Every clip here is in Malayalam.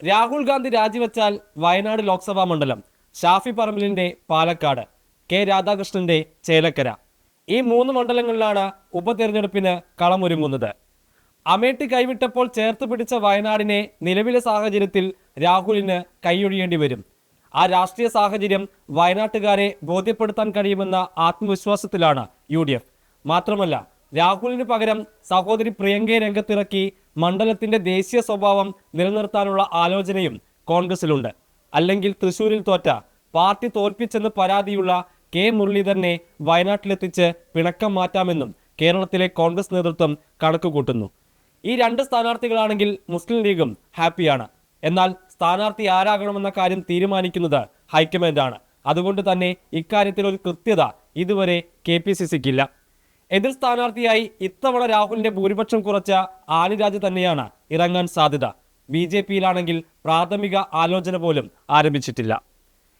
രാഹുൽ ഗാന്ധി രാജിവെച്ചാൽ വയനാട് ലോക്സഭാ മണ്ഡലം. ഷാഫി പറമ്പിലിന്റെ പാലക്കാട് കെ രാധാകൃഷ്ണന്റെ ചേലക്കര. ഈ മൂന്ന് മണ്ഡലങ്ങളിലാണ് ഉപതെരഞ്ഞെടുപ്പിന് കളമൊരുങ്ങുന്നത്. അമേഠി കൈവിട്ടപ്പോൾ ചേർത്ത് പിടിച്ച വയനാടിനെ നിലവിലെ സാഹചര്യത്തിൽ രാഹുലിന് കൈയൊഴിയേണ്ടി വരും. ആ രാഷ്ട്രീയ സാഹചര്യം വയനാട്ടുകാരെ ബോധ്യപ്പെടുത്താൻ കഴിയുമെന്ന ആത്മവിശ്വാസത്തിലാണ് യു മാത്രമല്ല രാഹുലിന് പകരം സഹോദരി പ്രിയങ്കയെ രംഗത്തിറക്കി മണ്ഡലത്തിന്റെ ദേശീയ സ്വഭാവം നിലനിർത്താനുള്ള ആലോചനയും കോൺഗ്രസിലുണ്ട്. അല്ലെങ്കിൽ തൃശൂരിൽ തോറ്റ പാർട്ടി തോൽപ്പിച്ചെന്ന് പരാതിയുള്ള കെ മുരളീധരനെ വയനാട്ടിലെത്തിച്ച് പിണക്കം മാറ്റാമെന്നും കേരളത്തിലെ കോൺഗ്രസ് നേതൃത്വം കണക്കുകൂട്ടുന്നു. ഈ രണ്ട് സ്ഥാനാർത്ഥികളാണെങ്കിൽ മുസ്ലിം ലീഗും ഹാപ്പിയാണ്. എന്നാൽ സ്ഥാനാർത്ഥി ആരാകണമെന്ന കാര്യം തീരുമാനിക്കുന്നത് ഹൈക്കമാൻഡാണ്. അതുകൊണ്ട് തന്നെ ഇക്കാര്യത്തിൽ ഒരു കൃത്യത ഇതുവരെ കെ പി സി സിക്കില്ല. എതിർ സ്ഥാനാർത്ഥിയായി ഇത്തവണ രാഹുലിന്റെ ഭൂരിപക്ഷം കുറച്ച ആനിരാജ് തന്നെയാണ് ഇറങ്ങാൻ സാധ്യത. ബി ജെ പിയിലാണെങ്കിൽ പ്രാഥമിക ആലോചന പോലും ആരംഭിച്ചിട്ടില്ല.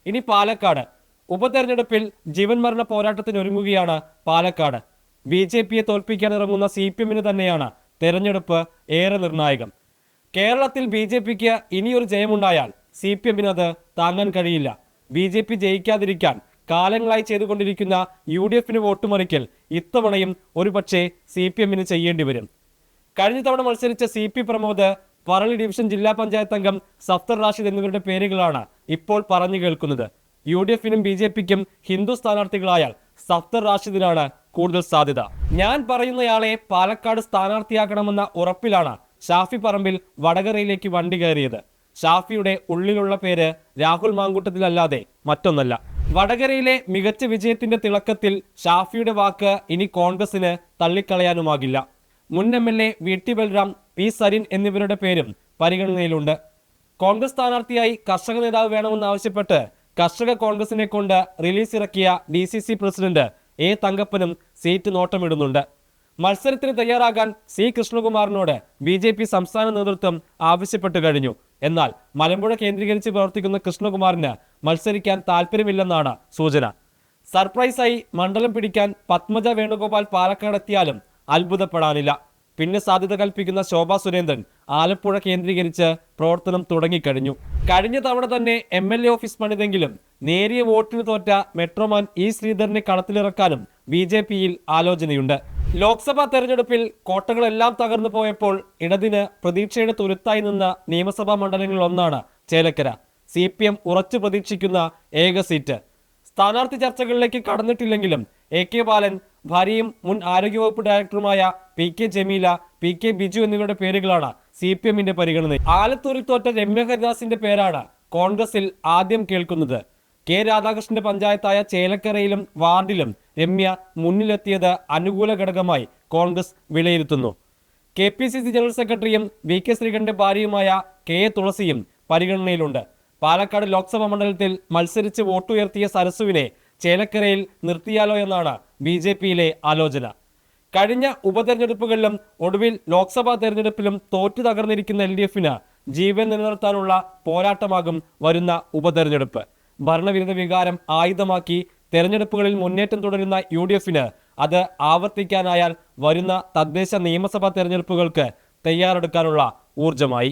ഇനി പാലക്കാട്. ഉപതെരഞ്ഞെടുപ്പിൽ ജീവൻ മരണ പോരാട്ടത്തിനൊരുങ്ങുകയാണ് പാലക്കാട്. ബി ജെ പിയെ തോൽപ്പിക്കാൻ ഇറങ്ങുന്ന സി പി എമ്മിന് തന്നെയാണ് തെരഞ്ഞെടുപ്പ് ഏറെ നിർണായകം. കേരളത്തിൽ ബി ജെ പിക്ക് ഇനിയൊരു ജയമുണ്ടായാൽ സി പി എമ്മിന് അത് താങ്ങാൻ കഴിയില്ല. ബി ജെ പി ജയിക്കാതിരിക്കാൻ കാലങ്ങളായി ചെയ്തുകൊണ്ടിരിക്കുന്ന യു ഡി എഫിന് വോട്ടുമറിക്കൽ ഇത്തവണയും ഒരുപക്ഷെ സി പി എമ്മിന് ചെയ്യേണ്ടി വരും. കഴിഞ്ഞ തവണ മത്സരിച്ച C P Pramod Parali division ജില്ലാ പഞ്ചായത്ത് അംഗം സഫ്തർ റാഷിദ് എന്നിവരുടെ പേരുകളാണ് ഇപ്പോൾ പറഞ്ഞു കേൾക്കുന്നത്. യു ഡി എഫിനും ബി ജെ പിക്കും ഹിന്ദു സ്ഥാനാർത്ഥികളായാൽ സഫ്തർ റാഷിദിനാണ് കൂടുതൽ സാധ്യത. ഞാൻ പറയുന്നയാളെ പാലക്കാട് സ്ഥാനാർത്ഥിയാക്കണമെന്ന ഉറപ്പിലാണ് ഷാഫി പറമ്പിൽ വടകരയിലേക്ക് വണ്ടി കയറിയത്. ഷാഫിയുടെ ഉള്ളിലുള്ള പേര് രാഹുൽ മാങ്കൂട്ടത്തിലല്ലാതെ മറ്റൊന്നല്ല. വടകരയിലെ മികച്ച വിജയത്തിന്റെ തിളക്കത്തിൽ ഷാഫിയുടെ വാക്ക് ഇനി കോൺഗ്രസിന് തള്ളിക്കളയാനുമാകില്ല. മുൻ M L A V T Balram P Sarin എന്നിവരുടെ പേരും പരിഗണനയിലുണ്ട്. കോൺഗ്രസ് സ്ഥാനാർത്ഥിയായി കർഷക നേതാവ് വേണമെന്നാവശ്യപ്പെട്ട് കർഷക കോൺഗ്രസിനെ കൊണ്ട് റിലീസ് ഇറക്കിയ D C C president A തങ്കപ്പനും seat നോട്ടമിടുന്നുണ്ട്. മത്സരത്തിന് തയ്യാറാകാൻ സി കൃഷ്ണകുമാറിനോട് ബി ജെ പി സംസ്ഥാന നേതൃത്വം ആവശ്യപ്പെട്ടു കഴിഞ്ഞു. എന്നാൽ മലമ്പുഴ കേന്ദ്രീകരിച്ച് പ്രവർത്തിക്കുന്ന കൃഷ്ണകുമാറിന് മത്സരിക്കാൻ താല്പര്യമില്ലെന്നാണ് സൂചന. സർപ്രൈസായി മണ്ഡലം പിടിക്കാൻ പത്മജ വേണുഗോപാൽ പാലക്കാട് പാലക്കാടെത്തിയാലും അത്ഭുതപ്പെടാനില്ല. പിന്നെ സാധ്യത കൽപ്പിക്കുന്ന ശോഭാ സുരേന്ദ്രൻ ആലപ്പുഴ കേന്ദ്രീകരിച്ച് പ്രവർത്തനം തുടങ്ങിക്കഴിഞ്ഞു. കഴിഞ്ഞ തവണ തന്നെ എം എൽ എ ഓഫീസ് പണിതെങ്കിലും നേരിയ വോട്ടിന് തോറ്റ മെട്രോമാൻ ഇ ശ്രീധരനെ കളത്തിലിറക്കാനും ബി ജെ പിയിൽ ആലോചനയുണ്ട്. ലോക്സഭാ തെരഞ്ഞെടുപ്പിൽ കോട്ടകളെല്ലാം തകർന്നു പോയപ്പോൾ ഇടതിന് പ്രതീക്ഷയുടെ തുരുത്തായി നിന്ന നിയമസഭാ മണ്ഡലങ്ങളിൽ ഒന്നാണ് ചേലക്കര. സി പി എം ഉറച്ചു പ്രതീക്ഷിക്കുന്ന ഏക സീറ്റ്. സ്ഥാനാർത്ഥി ചർച്ചകളിലേക്ക് കടന്നിട്ടില്ലെങ്കിലും എ കെ ബാലൻ ഭാര്യയും മുൻ ആരോഗ്യവകുപ്പ് ഡയറക്ടറുമായ P K Jameela P K Biju എന്നിവരുടെ പേരുകളാണ് സി പി എമ്മിന്റെ പരിഗണന. ആലത്തൂരിൽ തോറ്റ രമ്യ ഹരിദാസിന്റെ പേരാണ് കോൺഗ്രസിൽ ആദ്യം കേൾക്കുന്നത്. കെ രാധാകൃഷ്ണന്റെ പഞ്ചായത്തായ ചേലക്കരയിലും വാർഡിലും രമ്യ മുന്നിലെത്തിയത് അനുകൂല ഘടകമായി കോൺഗ്രസ് വിലയിരുത്തുന്നു. K P C C general സെക്രട്ടറിയും വി കെ ശ്രീകണ്ഠന്റെ ഭാര്യയുമായ കെ എ തുളസിയും പരിഗണനയിലുണ്ട്. പാലക്കാട് ലോക്സഭാ മണ്ഡലത്തിൽ മത്സരിച്ച് വോട്ടുയർത്തിയ സരസുവിനെ ചേലക്കരയിൽ നിർത്തിയാലോ എന്നാണ് ബി ജെ പിയിലെ ആലോചന. കഴിഞ്ഞ ഉപതെരഞ്ഞെടുപ്പുകളിലും ഒടുവിൽ ലോക്സഭാ തെരഞ്ഞെടുപ്പിലും തോറ്റു തകർന്നിരിക്കുന്ന എൽ ഡി എഫിന് ജീവൻ നിലനിർത്താനുള്ള പോരാട്ടമാകും വരുന്ന ഉപതെരഞ്ഞെടുപ്പ്. ഭരണവിരുദ്ധ വികാരം ആയുധമാക്കി തെരഞ്ഞെടുപ്പുകളിൽ മുന്നേറ്റം തുടരുന്ന യു ഡി എഫിന് അത് ആവർത്തിക്കാനായാൽ വരുന്ന തദ്ദേശ നിയമസഭാ തെരഞ്ഞെടുപ്പുകൾക്ക് തയ്യാറെടുക്കാനുള്ള ഊർജമായി